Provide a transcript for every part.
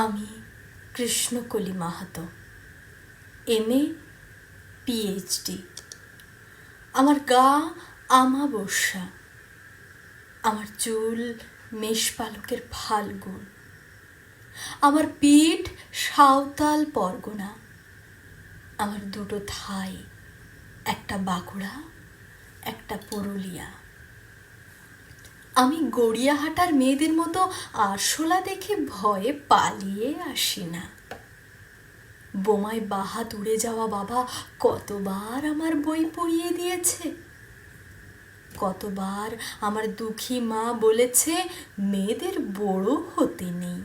আমি Krishnakali Mahato, M A PhD আমার গা আমাবস্যা, আমার চুল মেষপালকের ফাল্গুন, আমার পিঠ সাঁওতাল পরগনা, আমার দুটো থাই, একটা বাঁকুড়া, একটা পুরুলিয়া। আমি গড়িয়াহাটার মেয়েদের মতো আরশোলা দেখে ভয়ে পালিয়ে আসি না। বোমায় বাহাত উড়ে যাওয়া বাবা কতবার আমার বই পড়িয়ে দিয়েছে? কতবার আমার দুঃখী মা বলেছে, মেয়েদের বড় হতে নেই।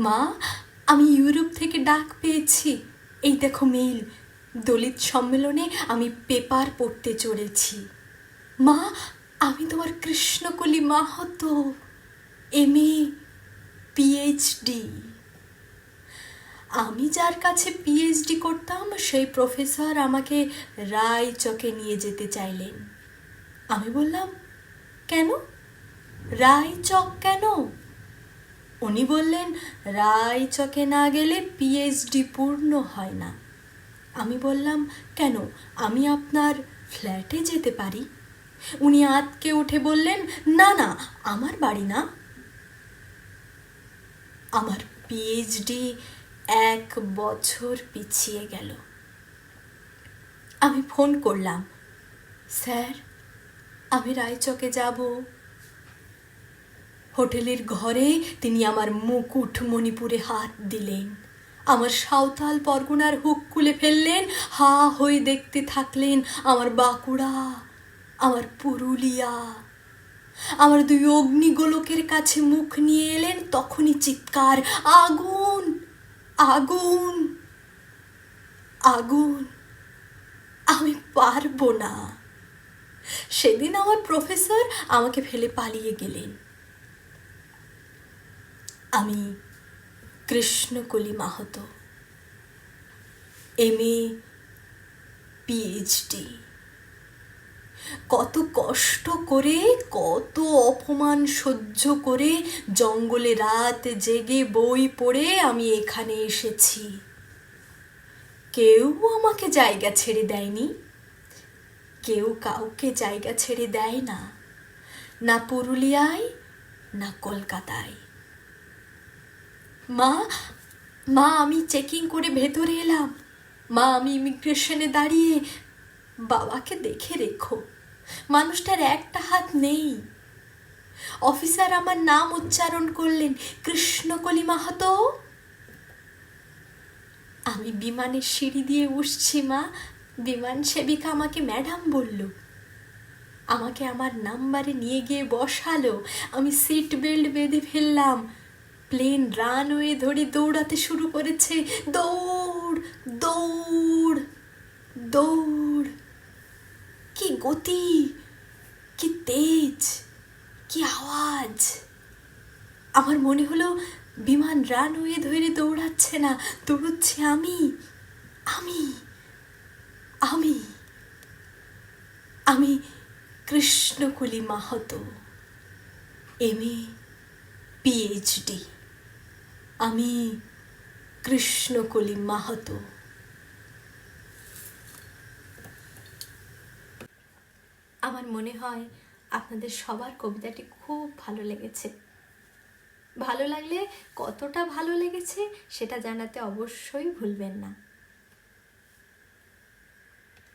মা, আমি ইউরোপ থেকে ডাক পেয়েছি। এই দেখো মেইল। দলিত সম্মেলনে আমি পেপার পড়তে চলেছি মা আমি তোমার Krishnakali Mahato M A PhD আমি যার কাছে পিএইচডি করতাম, সেই প্রফেসর আমাকে রায় চকে নিয়ে যেতে চাইলেন। আমি বললাম, কেন? রায় চক কেন? উনি বললেন, রায় চকে না গেলে পিএইচডি পূর্ণ হয় না। আমি বললাম, কেন? আমি আপনার ফ্ল্যাটে যেতে পারি। উনি আতকে উঠে বললেন, না না, আমার বাড়ি না। আমার পিএইচডি এক বছর পিছিয়ে গেল। আমি ফোন করলাম, স্যার, আমি রায়চকে যাব। হোটেলের ঘরে তিনি আমার মুকুট মণিপুরে হাত দিলেন, আমার সাঁওতাল পরগনার হুক খুলে ফেললেন, হা হয়ে দেখতে থাকলেন আমার বাঁকুড়া আমার পুরুলিয়া। আমার দুই অগ্নিগোলকের কাছে মুখ নিয়ে এলেন তখনই চিৎকার, আগুন! আগুন! আগুন! আমি পারব না। সেদিন আমার প্রফেসর আমাকে ফেলে পালিয়ে গেলেন। আমি Krishnakali Mahato, M A, PhD. কত কষ্ট করে, কত অপমান সহ্য করে জঙ্গলে রাত জেগে বই পড়ে আমি এখানে এসেছি। কেউ আমাকে জায়গা ছেড়ে দেয়নি। কেউ কাউকে জায়গা ছেড়ে দেয় না। না পুরুলিয়ায়, না কলকাতায়। মা মা, আমি চেকিং করে ভেতরে এলাম। মা, আমি ইমিগ্রেশনে দাঁড়িয়ে বাবাকে দেখে রেখো। মানুষটার একটা হাত নেই। অফিসার আমার নাম উচ্চারণ করলেন কৃষ্ণকলি মাহাতো। আমি বিমানের সিঁড়ি দিয়ে উঠছি, মা। বিমান সেবিকা আমাকে ম্যাডাম বলল। আমাকে আমার নাম্বারে নিয়ে গিয়ে বসালো। আমি সিট বেল্ট বেঁধে ফেললাম। প্লেন রানওয়ে ধরে দৌড়াতে শুরু করেছে। দৌড় দৌড় দৌড়। গতি, কি তেজ, কি আওয়াজ। আমার মনে হলো বিমান রানওয়ে ধরে দৌড়াচ্ছে না, দৌড়চ্ছে আমি আমি আমি আমি Krishnakali Mahato, M A PhD আমি কৃষ্ণকলি মাহাতো। আমার মনে হয় আপনাদের সবার কবিতাটি খুব ভালো লেগেছে। ভালো লাগলে কতটা ভালো লেগেছে সেটা জানাতে অবশ্যই ভুলবেন না।